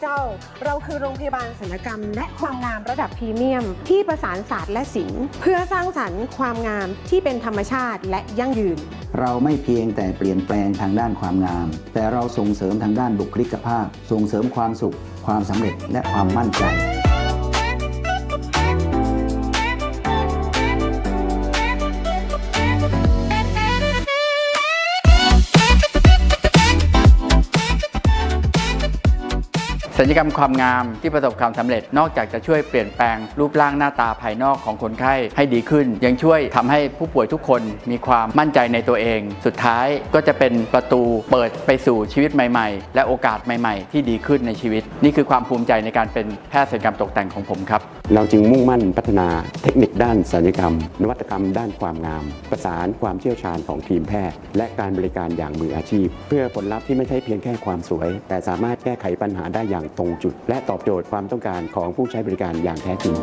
เจ้าเราคือโรงพยาบาลศัลยกรรม และความงามระดับพรีเมียม ที่ประสานศาสตร์และศิลป์เพื่อสร้างสรรค์ความงามที่เป็นธรรมชาติและยั่งยืน เราไม่เพียงแต่เปลี่ยนแปลงทางด้านความงาม แต่เราส่งเสริมทางด้านบุคลิกภาพ ส่งเสริมความสุข ความสำเร็จและความมั่นใจ สัญญกรรมความงามที่ประสบความสำเร็จนอกจากจะช่วยเปลี่ยนแปลงรูปร่างหน้าตาภายนอกของคนไข้ให้ดีขึ้น ยังช่วยทำให้ผู้ป่วยทุกคนมีความมั่นใจในตัวเอง สุดท้ายก็จะเป็นประตูเปิดไปสู่ชีวิตใหม่ ๆ และโอกาสใหม่ ๆ ที่ดีขึ้นในชีวิต นี่คือความภูมิใจในการเป็นแพทย์ศัลยกรรมตกแต่งของผมครับ เราจึงมุ่งมั่นพัฒนาเทคนิคด้านศัลยกรรม นวัตกรรมด้านความงาม ประสานความเชี่ยวชาญของทีมแพทย์ และการบริการอย่างมืออาชีพ เพื่อผลลัพธ์ที่ไม่ใช่เพียงแค่ความสวย แต่สามารถแก้ไขปัญหาได้อย่างตรงจุด และตอบโจทย์ความต้องการของผู้ใช้บริการอย่างแท้จริง